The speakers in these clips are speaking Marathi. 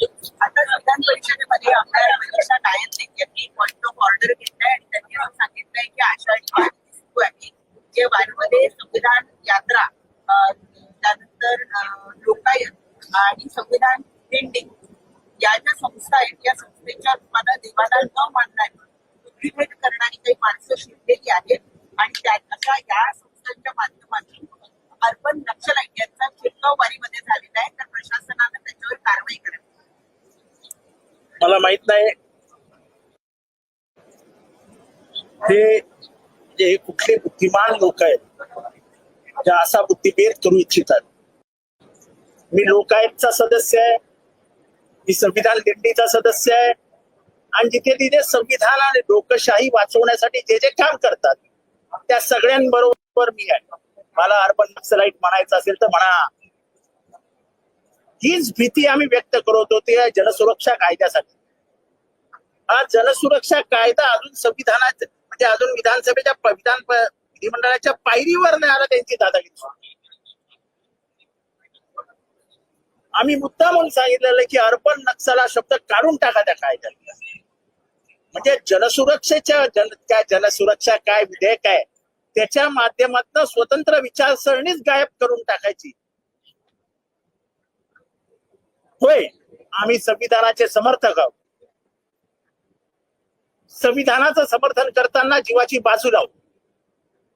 आता विधान परिषदेमध्ये आमदार मनीषा नायक यांनी पॉइंट ऑफ ऑर्डर घेतलाय आणि त्यांनी असं सांगितलंय की आषाढी वारी सुरू आहे जे वारमध्ये संविधान यात्रा त्यानंतर लोकायत आणि संविधान दिंडी या ज्या संस्था आहेत या संस्थेच्या रूपानं देवाला न मानणारी बुद्धिभेद करणारी काही माणसं शिरलेली आहेत. आणि त्या अशा या संस्थांच्या माध्यमातून अर्बन नक्षलाईट यांचा शिरकाव वारीमध्ये झालेला आहे तर प्रशासनानं त्याच्यावर कारवाई करावी मला माहीत नाही. ते जे कुठले बुद्धिमान लोक आहेत ज्या असा बुद्धिभेद करू इच्छितात. मी लोकायुक्तचा सदस्य आहे मी संविधान दिंडीचा सदस्य आहे आणि जिथे तिथे संविधान आणि लोकशाही वाचवण्यासाठी जे जे काम करतात त्या सगळ्यांबरोबर मी आहे. मला अर्बन नक्सलाईट म्हणायचं असेल तर म्हणा. हीच भीती आम्ही व्यक्त करत होती या जनसुरक्षा कायद्यासाठी. हा जनसुरक्षा कायदा अजून संविधानात म्हणजे अजून विधानसभेच्या विधान विधिमंडळाच्या पायरीवर नाही आला त्यांची दादागिरी आम्ही मुद्दा म्हणून सांगितलेलं की अर्बन नक्षल हा शब्द काढून टाका त्या कायद्यात म्हणजे जनसुरक्षेच्या जन काय जनसुरक्षा काय विधेयक आहे त्याच्या माध्यमातून स्वतंत्र विचारसरणीच गायब करून टाकायची. होय आम्ही संविधानाचे समर्थक आहोत. संविधानाचं समर्थन करताना जीवाची बाजू लावू.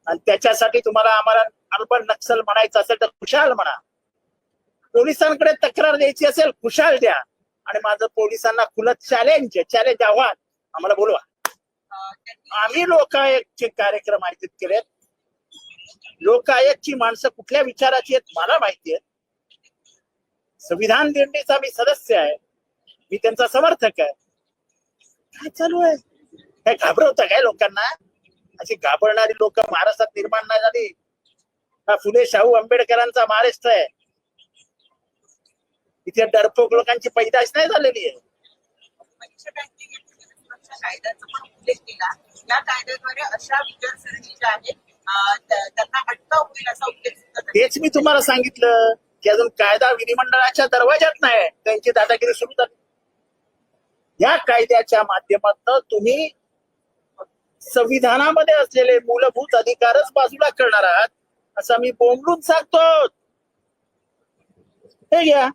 आणि त्याच्यासाठी तुम्हाला आम्हाला अर्बन नक्षल म्हणायचं असेल तर खुशाल म्हणा. पोलिसांकडे तक्रार द्यायची असेल खुशाल द्या. आणि माझं पोलिसांना खुलं चॅलेंज चॅलेंज आव्हान आम्हाला बोलवा. आम्ही लोकायकचे कार्यक्रम आयोजित केलेत. लोकायकची माणसं कुठल्या विचाराची आहेत मला माहिती आहे संविधान दिंडीचा मी सदस्य आहे. मी त्यांचा समर्थक आहे. काय चालू आहे? काय घाबरवता काय लोकांना? अशी घाबरणारी लोक महाराष्ट्रात निर्माण नाही झाली. हा फुले शाहू आंबेडकरांचा महाराष्ट्र आहे. इथे डरपोक लोकांची पैदाश नाही झालेली आहे. मनीषा टाकले यांनी जनसुरक्षा कायद्याचा पण उल्लेख केला. या कायद्याद्वारे अशा विचारसरणी ज्या आहेत अं, त्या- त्यांना अटकाव होईल असा उल्लेख सुद्धा त्यांनी तेच मी तुम्हाला सांगितलं की अजून कायदा विधिमंडळाच्या दरवाज्यात नाही त्यांची दादागिरी सुरू झाली. या कायद्याच्या माध्यमातून तुम्ही संविधानामध्ये असलेले मूलभूत अधिकारच बाजूला करणार आहात असं मी बोंबलून सांगतो हे घ्या.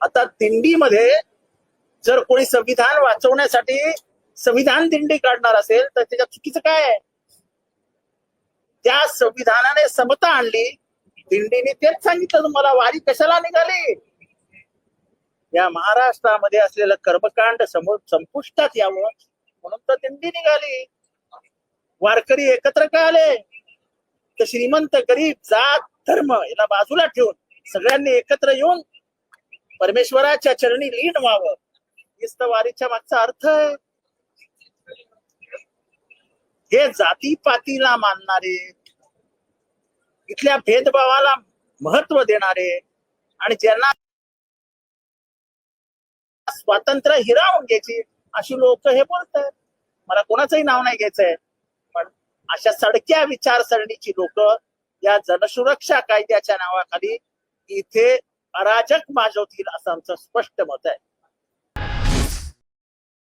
आता दिंडीमध्ये जर कोणी संविधान वाचवण्यासाठी संविधान दिंडी काढणार असेल तर त्याच्या चुकीचं काय आहे? त्या संविधानाने समता आणली दिंडीने तेच सांगितलं तुम्हाला वारी कशाला निघाली? या महाराष्ट्रामध्ये असलेलं कर्मकांड समोर संपुष्टात यावं म्हणून तर दिंडी निघाली. वारकरी एकत्र का आले? तर श्रीमंत गरीब जात धर्म याला बाजूला ठेवून सगळ्यांनी एकत्र येऊन परमेश्वराच्या चरणी लीन व्हावं. हेच तर वारीच्या मागचा अर्थ आहे. हे जातीपातीला मानणारे इथल्या भेदभावाला महत्त्व देणारे आणि ज्यांना स्वातंत्र्य हिरावून घ्यायची अशी लोक हे बोलतात मला कोणाचंही नाव नाही घ्यायचंय. पण अशा सडक्या विचारसरणीची लोक या जनसुरक्षा कायद्याच्या नावाखाली इथे अराजक माजवतील असं आमचं स्पष्ट मत आहे.